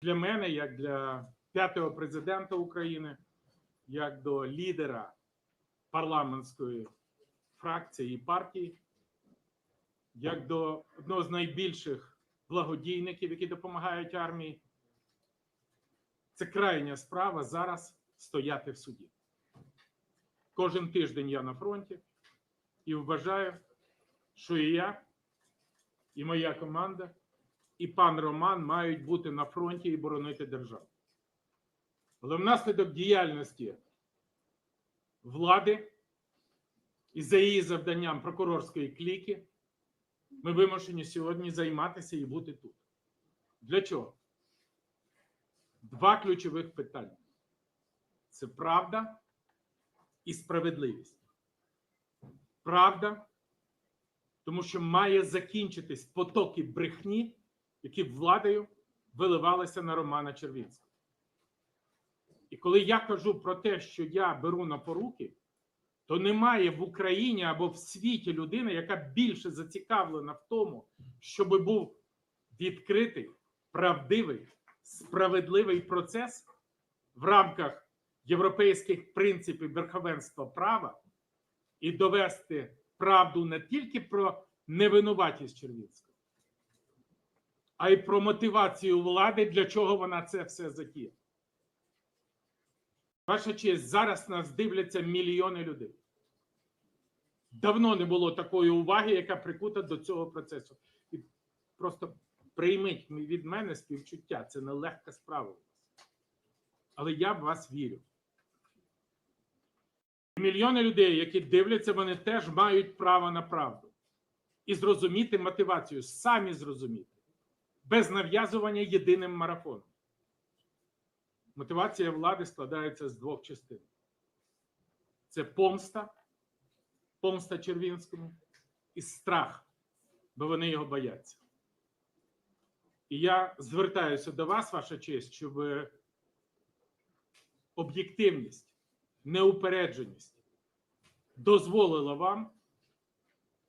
для мене, як для п'ятого президента України, як до лідера парламентської фракції і партії, як до одного з найбільших благодійників, які допомагають армії. Це крайня справа зараз стояти в суді. Кожен тиждень я на фронті і вважаю, що і я, і моя команда, і пан Роман мають бути на фронті і боронити державу. Але внаслідок діяльності влади і за її завданням прокурорської кліки ми вимушені сьогодні займатися і бути тут. Для чого? Два ключових питання: це правда і справедливість. Правда, тому що має закінчитись потоки брехні, які владою виливалися на Романа Червінського. І коли я кажу про те, що я беру на поруки, то немає в Україні або в світі людини, яка більше зацікавлена в тому, щоб був відкритий, правдивий, справедливий процес в рамках європейських принципів верховенства права і довести правду не тільки про невинуватість Червінського, а й про мотивацію влади, для чого вона це все затіяла. Ваша честь, зараз нас дивляться мільйони людей. Давно не було такої уваги, яка прикута до цього процесу. І просто прийміть від мене співчуття. Це нелегка справа. у вас. Але я в вас вірю. Мільйони людей, які дивляться, вони теж мають право на правду і зрозуміти мотивацію, самі зрозуміти, без нав'язування єдиним марафоном. Мотивація влади складається з двох частин: це помста, помста Червінському і страх, бо вони його бояться. І я звертаюся до вас, ваша честь, щоб об'єктивність, неупередженість дозволила вам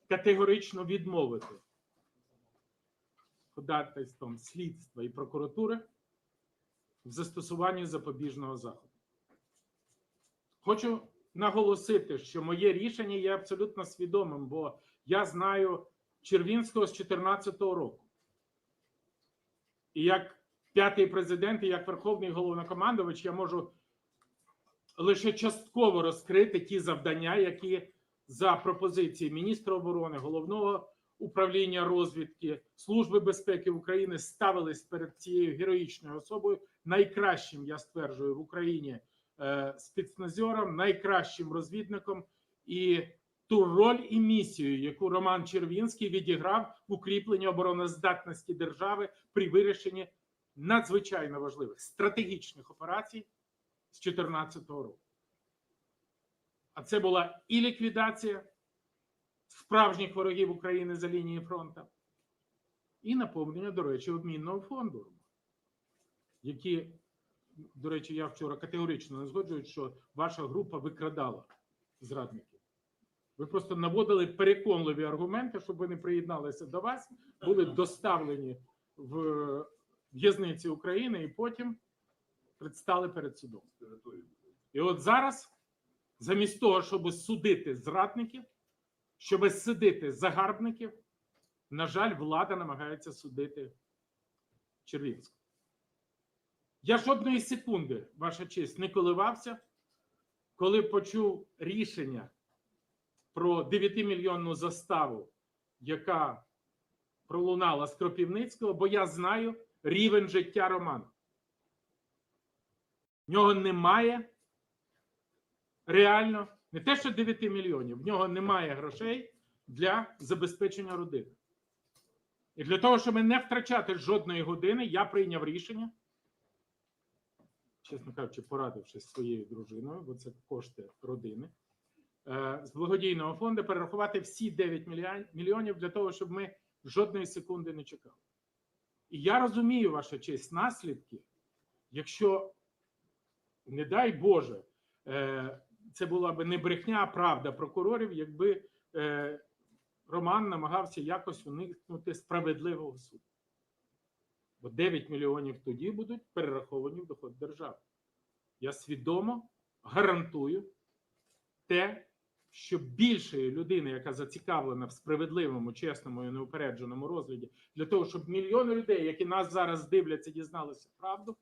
категорично відмовити ходатайством слідства і прокуратури в застосуванні запобіжного заходу. Хочу наголосити, що моє рішення є абсолютно свідомим, бо я знаю Червінського з 2014 року. І як п'ятий президент, і як верховний головнокомандувач, я можу лише частково розкрити ті завдання, які за пропозиції міністра оборони, головного управління розвідки Служби безпеки України ставились перед цією героїчною особою, найкращим, я стверджую, в Україні е, спецназером, найкращим розвідником і ту роль і місію, яку Роман Червінський відіграв в укріпленні обороноздатності держави при вирішенні надзвичайно важливих стратегічних операцій з 2014 року. А це була і ліквідація справжніх ворогів України за лінією фронту, і наповнення, до речі, обмінного фонду, які, до речі, я вчора категорично не згоджуюсь, що ваша група викрадала зрадників. Ви просто наводили переконливі аргументи, щоб вони приєдналися до вас, були доставлені в в'язниці України і потім предстали перед судом. І от зараз, замість того, щоб судити зрадників, щоб судити загарбників, на жаль, влада намагається судити Червінського. Я жодної секунди, ваша честь, не коливався, коли почув рішення про 9-мільйонну заставу, яка пролунала з Кропівницького, бо я знаю рівень життя Романа. В нього немає реально не те, що 9 мільйонів, в нього немає грошей для забезпечення родини. І для того, щоб не втрачати жодної години, я прийняв рішення, чесно кажучи, порадившись зі своєю дружиною, бо це кошти родини, е, з благодійного фонду перерахувати всі 9 мільйонів для того, щоб ми жодної секунди не чекали. І я розумію, ваша честь, наслідки, якщо, не дай Боже, е, це була б не брехня, а правда прокурорів, якби е, Роман намагався якось уникнути справедливого суду. Бо 9 мільйонів тоді будуть перераховані в доход держави. Я свідомо гарантую те, що більшої людини, яка зацікавлена в справедливому, чесному і неупередженому розгляді, для того, щоб мільйони людей, які нас зараз дивляться, дізналися правду,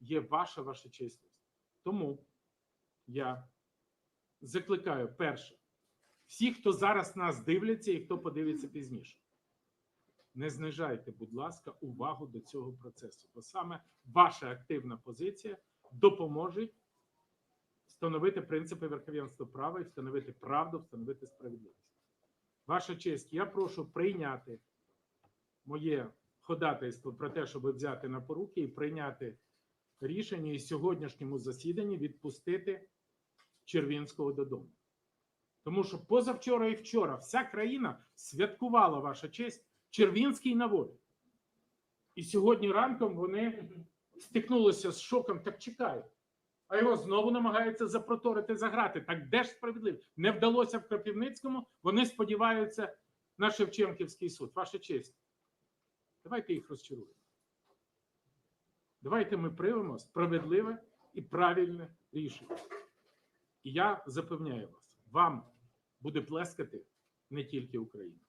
є ваша ваша чесність. Тому я закликаю перше, всі, хто зараз нас дивляться і хто подивиться пізніше. Не знижайте, будь ласка, увагу до цього процесу, бо саме ваша активна позиція допоможе встановити принципи верховенства права і встановити правду, встановити справедливість. Ваша честь, я прошу прийняти моє ходатайство про те, щоб взяти на поруки і прийняти рішення і сьогоднішньому засіданні відпустити Червінського додому. Тому що позавчора і вчора вся країна святкувала ваша честь Червінський на волі. І сьогодні ранком вони стикнулися з шоком. Так чекай. А його знову намагаються запроторити заграти. Так де ж справедливість? Не вдалося в Кропівницькому. Вони сподіваються на Шевченківський суд. Ваша честь. Давайте їх розчаруємо. Давайте ми приймемо справедливе і правильне рішення. І я запевняю вас, вам буде плескати не тільки Україна.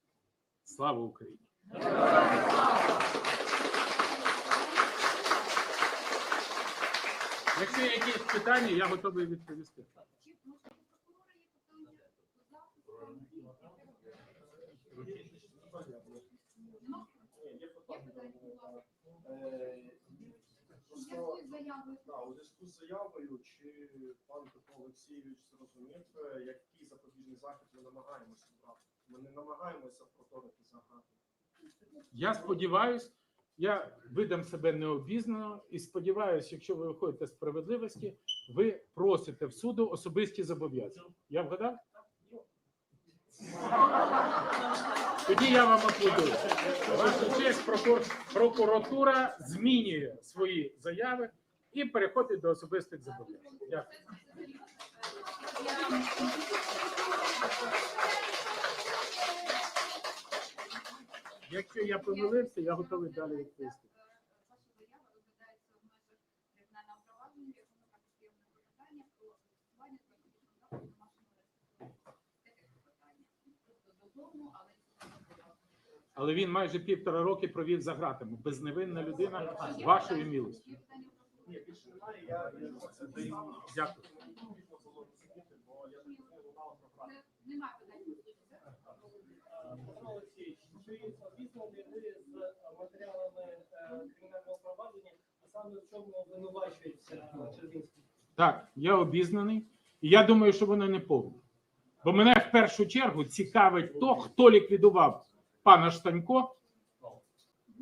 Слава Україні! Якщо є якісь питання, я готовий відповісти. Є питання зв'язку з заявою. Да, у зв'язку з заявою, чи пан Петро Олексійович зрозумів, е, який запобіжний захід ми намагаємося брати? Ми не намагаємося проторити загради. Я сподіваюся, я видам себе необізнано і сподіваюся, якщо ви виходите з справедливості, ви просите в суду особисті зобов'язання. Я вгадав? Тоді я вам аплодую. Вашу честь, прокур- прокуратура змінює свої заяви і переходить до особистих зобов'язань. Дякую. Якщо я помилився, я готовий далі відповісти. Ваша заява розглядається в межах кримінального провадження, в якому також є питання про застосування запобіжного заходу домашнього арешту. Таке питання. Тобто додому, але і Але він майже півтора роки провів за ґратами. Безневинна людина вашої прокурора? Ні, більше немає, я, це даю. Дякую. Так, я обізнаний, і я думаю, що воно не повне. Бо мене в першу чергу цікавить то, хто ліквідував пана Штанько,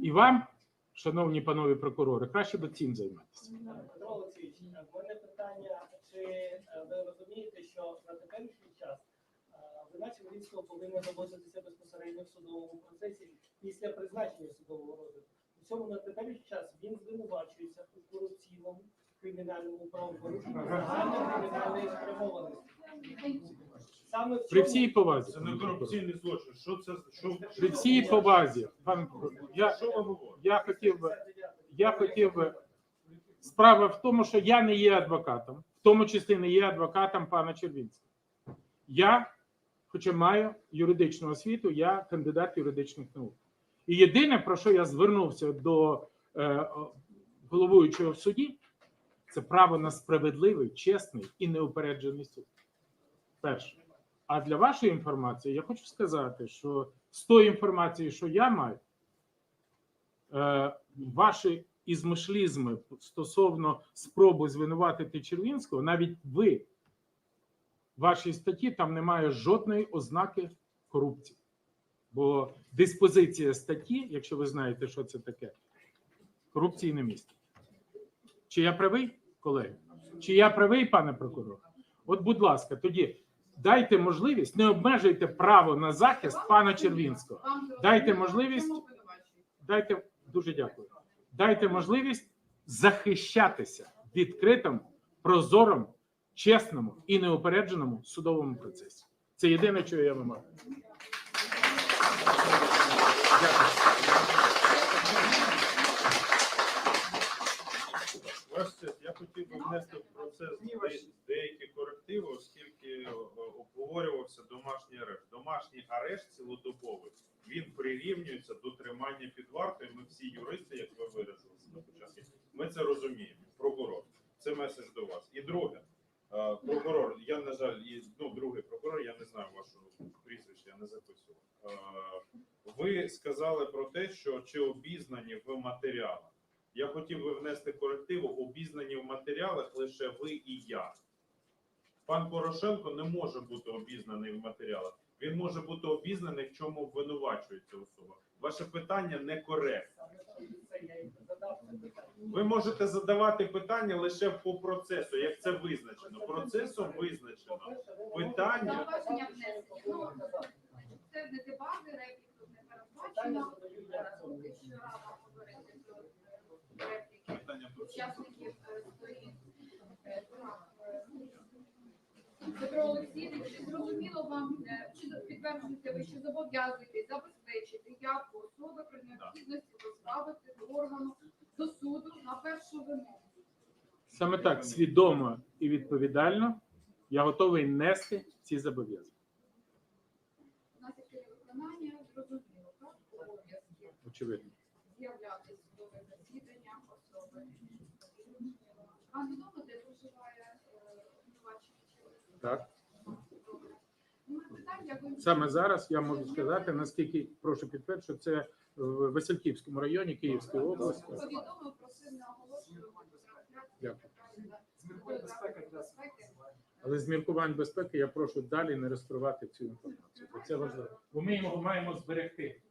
і вам, шановні панові прокурори, краще би цим займатися. Петро Олексійович, в мене питання, чи е, ви розумієте, що на теперішній час е, вина Червінського повинна доводитися безпосередньо в судовому процесі після призначення судового розгляду. У цьому на теперішній час він звинувачується у корупційному кримінальному правопорушенні загальної кримінальної спрямованості. Саме в При цьому- всій повазі. Це не корупційний злочин. Що це? Що, При всій повазі, пан я, що я хотів би, я хотів би. Справа в тому, що я не є адвокатом, в тому числі не є адвокатом пана Червінського. Я, хоча маю юридичну освіту, я кандидат юридичних наук. І єдине, про що я звернувся до е, о, головуючого в суді, це право на справедливий, чесний і неупереджений суд. Перше. А для вашої інформації я хочу сказати, що з тої інформації, що я маю, е, ваші ізмишлізми стосовно спроби звинуватити Червінського, навіть ви в вашій статті там немає жодної ознаки корупції. Бо диспозиція статті, якщо ви знаєте, що це таке, корупції не містить. Чи я правий, колеги? Чи я правий, пане прокурор? От, будь ласка, тоді дайте можливість, не обмежуйте право на захист пана Червінського. Дайте можливість, дайте дуже дякую. Дайте можливість захищатися відкритому, прозорому, чесному і неупередженому судовому процесі. Це єдине, що я вимагаю. Дякую. Ваш я хотів би внести в процес деякі корективи, оскільки е, обговорювався домашній арешт. Домашній арешт цілодобовий він прирівнюється до тримання під вартою. Ми всі юристи, як ви виразилися на початку, ми це розуміємо. Прокурор, це меседж до вас. І друге, е, прокурор, я на жаль, ну другий прокурор, я не знаю вашого прізвища, я не записував. Е, Ви сказали про те, що чи обізнані в матеріалах. Я хотів би внести корективу, обізнані в матеріалах лише ви і я. Пан Порошенко не може бути обізнаний в матеріалах. Він може бути обізнаний, в чому обвинувачується особа. Ваше питання некоректне. Ви можете задавати питання лише по процесу, як це визначено. Процесом визначено. Питання- казати. Це не дебати, реплік тут не передбачено. Репліки учасників сторін. Петро Олексійович, чи зрозуміло вам, е, чи підтверджуєте ви, що зобов'язуєтесь забезпечити явку особи при необхідності доставити до органу до суду на першу вимогу? Саме так свідомо і відповідально я готовий нести ці зобов'язання. Наслідки виконання зрозуміло, так? Обов'язки Очевидно. З'являтися судове засідання особи. Вам відомо, де проживає е, обвинувачений? Так. Добре. Ну, питання, Саме зараз я можу сказати, наскільки прошу підтвердити, що це в Васильківському районі Київської області. Повідомив про сильне оголошення Але з міркувань безпеки я прошу далі не розкривати цю інформацію. Це важливо. Бо ми його маємо зберегти.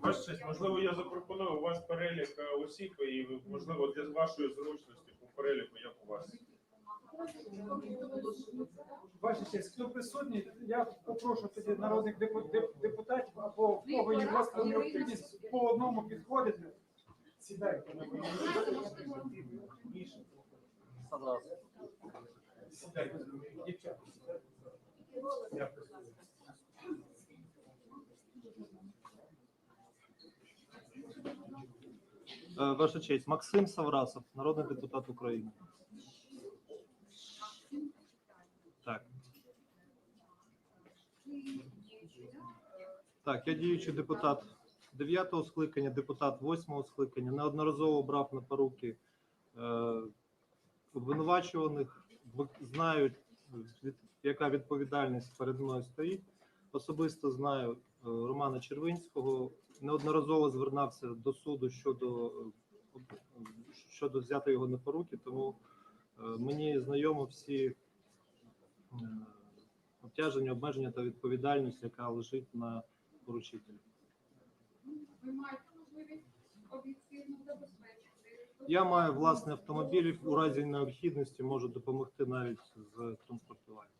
Ваш можливо, я запропоную у вас перелік е, осіб, і можливо для вашої зручності по переліку, як у вас. Ваша хто присутній, я попрошу тоді народних депу- деп- депутатів або в кого є власна необхідність по одному підходити. Дівчата. Дякую. Е, Ваша честь, Максим Саврасов, народний депутат України. Так, так, я діючий депутат 9-го скликання, депутат 8-го скликання, неодноразово брав на поруки е, обвинувачуваних, знають, від- яка відповідальність перед мною стоїть. Особисто знаю е, Романа Червинського, неодноразово звертався до суду щодо, щодо взяти його на поруки, тому е, мені знайомо всі е, обтяження, обмеження та відповідальність, яка лежить на поручителі. Ви маєте можливість об'єктивно забезпечити. Я маю власний автомобіль, у разі необхідності можу допомогти навіть з транспортуванням.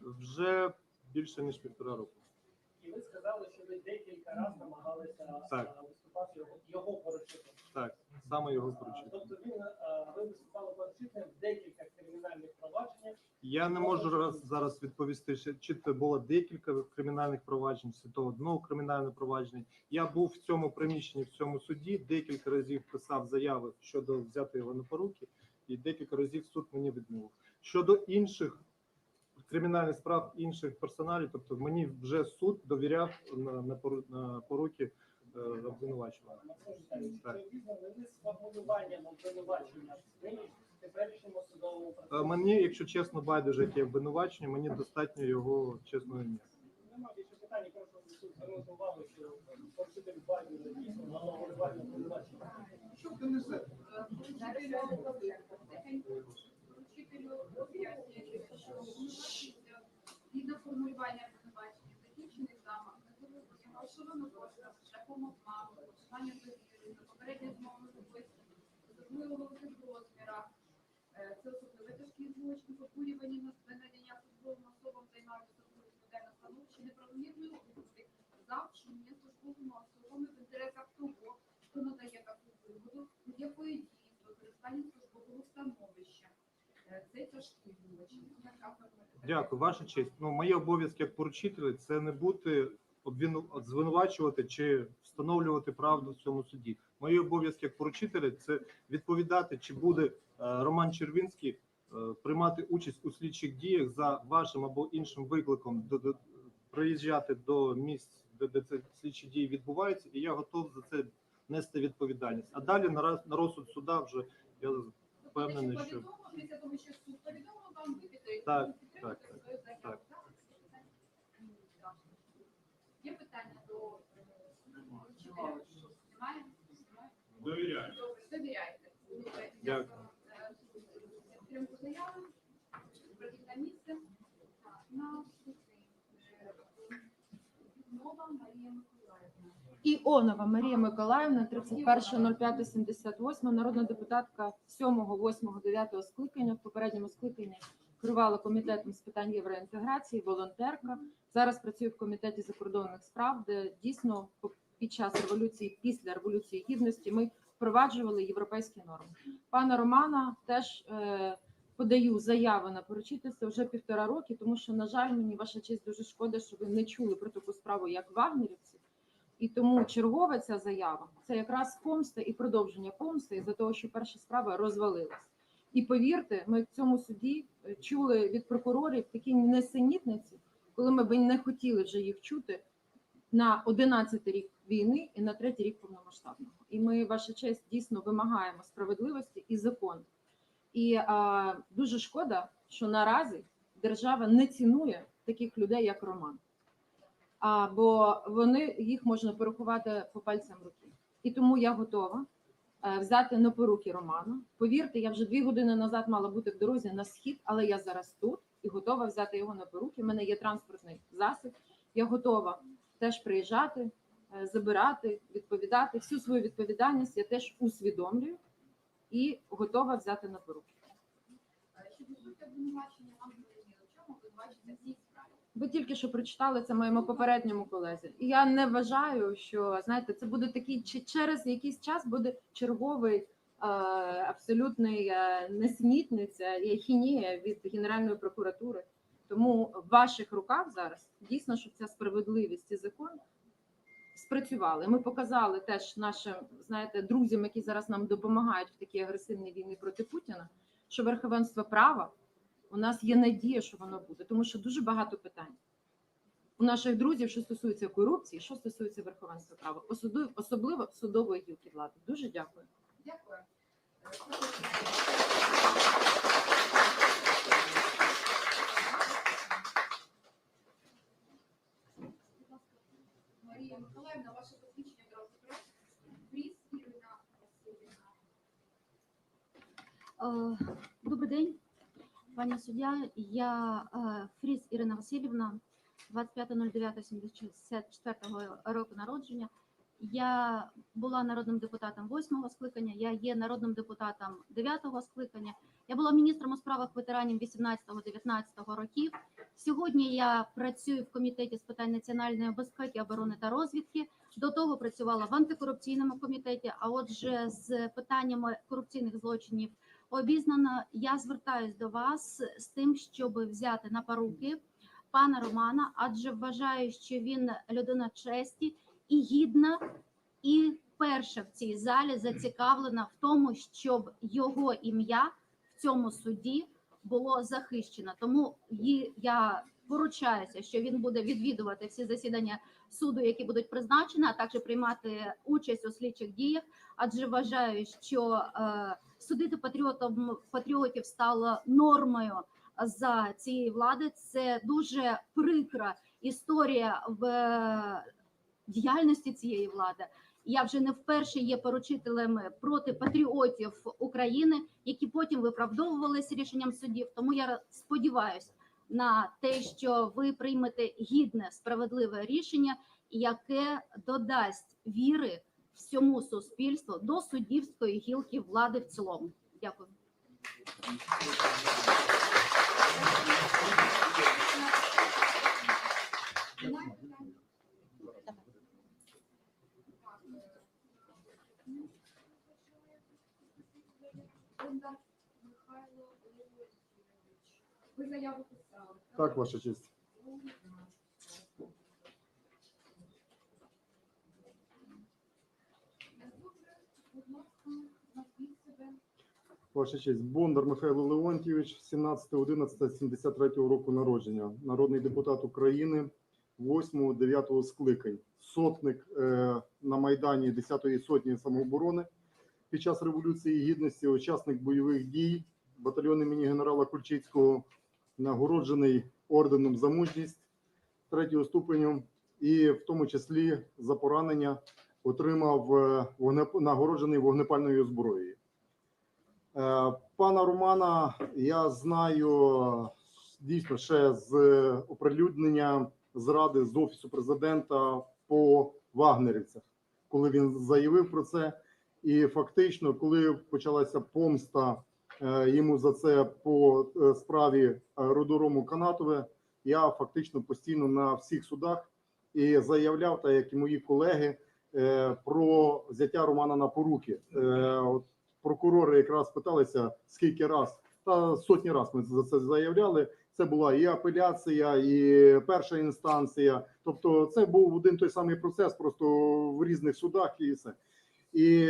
Вже більше ніж півтора року. І ви сказали, що ви декілька разів намагалися Так. е, виступати його, його поручити. Так, саме його поручитель. Тобто він, е, ви виступали поручителем в декілька кримінальних провадженнях. Я не можу раз- зараз відповісти, чи це було декілька кримінальних проваджень, чи то одного кримінального провадження. Я був в цьому приміщенні, в цьому суді, декілька разів писав заяви щодо взяти його на поруки, і декілька разів суд мені відмовив. Щодо інших кримінальних справ інших персоналів, тобто мені вже суд довіряв на, на, на поруки е, ви з формулюванням обвинувачення в теперішньому? Мені, якщо чесно, байдуже яке обвинувачення, мені достатньо його чесного ім'я. Нема більше що поручитель байдуже на. Що? Згідно формулювання обвинувачення, закінчений замах, незалежно грошовими коштами, рахунок мало, голосування довіри, попередня змова особистості, особливо великих розмірах, е, це особливо тяжкі злочини, побурювання на надання службовим особам займають особливо відповідальне становище, неправомірної обов'язки, завчення службовими особами в інтересах того, хто надає таку вигоду, будь-якої дії з використанням службового становища. Е, це тяжкі злочини. Дякую, ваша честь. Ну, мої обов'язки як поручителі це не бути звинувачувати чи встановлювати правду в цьому суді. Мої обов'язки як поручителя це відповідати, чи буде е, Роман Червінський е, приймати участь у слідчих діях за вашим або іншим викликом, до, до приїжджати до місць, де, де це слідчі дії відбуваються, і я готов за це нести відповідальність. А далі на на розсуд суда вже я впевнений, що Повідомо, після того, що суд повідомив вам, ви підтримуєте Так, так, так. Так? М, так. Є питання до е, вчителя? Немає? Немає? Довіряю. Довіряєте. Дякую. Підтримку заяви, прохід на місце. Наступний. Е, Марія Миколаївна. Іонова Марія Миколаївна, 31.05.78, народна депутатка 7, 8, 9 скликання. В попередньому скликанні керувала комітетом з питань євроінтеграції, волонтерка. Зараз працюю в комітеті закордонних справ, де дійсно по- під час революції, після революції гідності, ми впроваджували європейські норми. Пана Романа теж е, подаю заяву на поручительство вже півтора роки, тому що, на жаль, мені ваша честь дуже шкода, що ви не чули про таку справу, як вагнерівці. І тому чергова ця заява це якраз помста і продовження помсти із-за того, що перша справа розвалилась. І повірте, ми в цьому суді е, чули від прокурорів такі несенітниці, коли ми б не хотіли вже їх чути на 11 рік війни і на третій рік повномасштабного. І ми, ваша честь, дійсно вимагаємо справедливості і закону. І а, дуже шкода, що наразі держава не цінує таких людей, як Роман. А, бо вони їх можна порахувати по пальцям руки. І тому я готова е, взяти на поруки Романа. Повірте, я вже дві години назад мала бути в дорозі на схід, але я зараз тут і готова взяти його на поруки. У мене є транспортний засіб. Я готова теж приїжджати, е, забирати, відповідати. Всю свою відповідальність я теж усвідомлюю і готова взяти на поруки. Е? Ви тільки що прочитали це моєму попередньому колезі. І я не вважаю, що знаєте, це буде такий через якийсь час буде черговий е, абсолютний несенітниця і ахінія від Генеральної прокуратури. Тому в ваших руках зараз дійсно, щоб ця справедливість і закон спрацювали. Ми показали теж нашим, знаєте, друзям, які зараз нам допомагають в такій агресивній війні проти Путіна, що верховенство права у нас є надія, що воно буде, тому що дуже багато питань у наших друзів, що стосується корупції, що стосується верховенства права, особливо, судової гілки влади. Дуже дякую. Дякую. Е, Будь ласка, Миколаївна, ваше посвідчення Васильівна. Е, Добрий день, пані суддя. Я е, Фріз Ірина Васильівна, 25.09.74 року народження. Я була народним депутатом 8-го скликання, я є народним депутатом 9-го скликання. Я була міністром у справах ветеранів 18-19 років. Сьогодні я працюю в комітеті з питань національної безпеки, оборони та розвідки. До того працювала в антикорупційному комітеті. А отже, з питаннями корупційних злочинів обізнана. Я звертаюсь до вас з тим, щоб взяти на поруки пана Романа, адже вважаю, що він людина честі і гідна, і перша в цій залі зацікавлена в тому, щоб його ім'я цьому суді було захищено. Тому я поручаюся, що він буде відвідувати всі засідання суду, які будуть призначені, а також приймати участь у слідчих діях, адже вважаю, що е, судити патріотом патріотів стало нормою за цієї влади. Це дуже прикра історія в е, діяльності цієї влади. Я вже не вперше є поручителем проти патріотів України, які потім виправдовувалися рішенням судів. Тому я сподіваюся на те, що ви приймете гідне справедливе рішення, яке додасть віри всьому суспільству до суддівської гілки влади в цілому. Дякую. Немає питань? Так, е, Бондар Михайло Леонтійович. Ви заяву писали. Так, ваша честь. Ваша честь. Бондар Михайло Леонтійович, 17.11.73 року народження. Народний депутат України 8-9 скликань. Сотник е, на Майдані 10-ї сотні самооборони під час Революції Гідності, учасник бойових дій, батальйон імені генерала Кульчицького, нагороджений орденом за мужність третього ступеню, і в тому числі за поранення отримав е, вогнеп- нагороджений вогнепальною зброєю. Е, Пана Романа я знаю дійсно ще з оприлюднення зради з офісу президента по вагнерівцях, коли він заявив про це. І фактично, коли почалася помста йому за це по е, справі аеродрому Канатове, я фактично постійно на всіх судах і заявляв, так як і мої колеги, е, про взяття Романа на поруки. Е, От прокурори якраз питалися скільки раз, та сотні раз ми за це заявляли. Це була і апеляція, і перша інстанція. Тобто, це був один той самий процес, просто в різних судах і все. І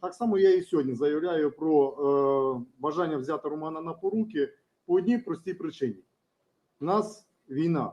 так само я і сьогодні заявляю про е, бажання взяти Романа на поруки по одній простій причині: У нас війна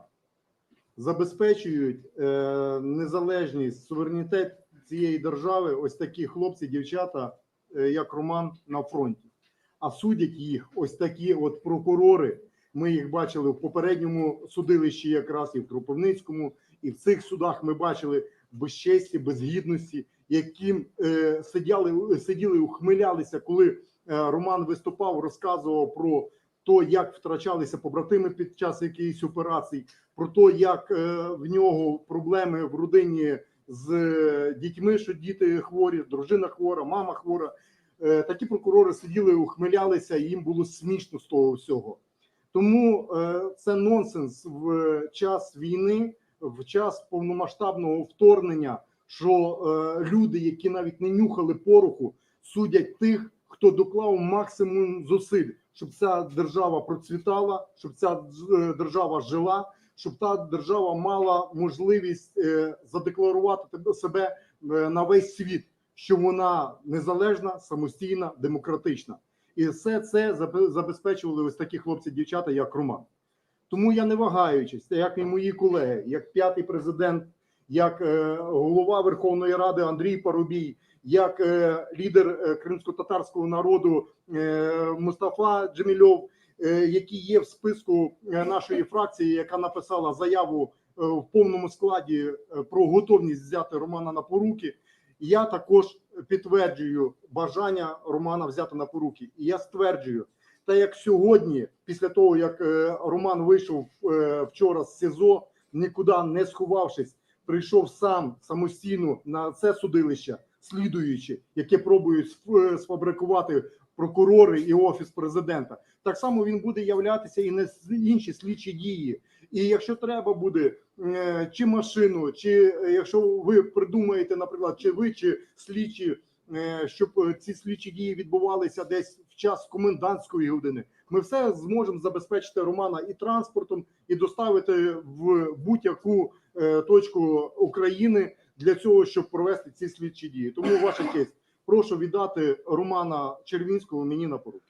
забезпечують е, незалежність, суверенітет цієї держави. Ось такі хлопці, дівчата, е, як Роман на фронті. А судять їх ось такі от прокурори. Ми їх бачили в попередньому судилищі, якраз і в Кропивницькому, і в цих судах ми бачили безчесті, безгідності, яким е, сиділи, сиділи, ухмилялися, коли е, Роман виступав, розказував про то, як втрачалися побратими під час якихось операцій, про те, як е, в нього проблеми в родині з е, дітьми, що діти хворі, дружина хвора, мама хвора. Е, такі прокурори сиділи, ухмилялися, і їм було смішно з того всього. Тому е, це нонсенс в час війни, в час повномасштабного вторгнення, що е, люди, які навіть не нюхали пороху, судять тих, хто доклав максимум зусиль, щоб ця держава процвітала, щоб ця е, держава жила, щоб та держава мала можливість е, задекларувати себе е, на весь світ, що вона незалежна, самостійна, демократична. І все це забе- забезпечували ось такі хлопці, дівчата, як Роман. Тому я не вагаючись, як і мої колеги, як п'ятий президент, як е, голова Верховної Ради Андрій Парубій, як е, лідер е, кримсько-татарського народу Мустафа Джемільов, які є в списку нашої фракції, яка написала заяву в повному складі про готовність взяти Романа на поруки. Я також підтверджую бажання Романа взяти на поруки. І я стверджую, та як сьогодні, після того як Роман вийшов вчора з СІЗО, нікуди не сховавшись, прийшов сам самостійно на це судилище, слідуючи, яке пробують е, сфабрикувати прокурори і офіс президента. Так само він буде являтися і на інші слідчі дії. І якщо треба буде е, чи машину, чи е, якщо ви придумаєте, наприклад, чи ви, чи слідчі, щоб ці слідчі дії відбувалися десь в час комендантської години, ми все зможемо забезпечити Романа і транспортом, і доставити в будь-яку точку України для цього, щоб провести ці слідчі дії. Тому ваша честь, прошу віддати Романа Червінського мені на поруки.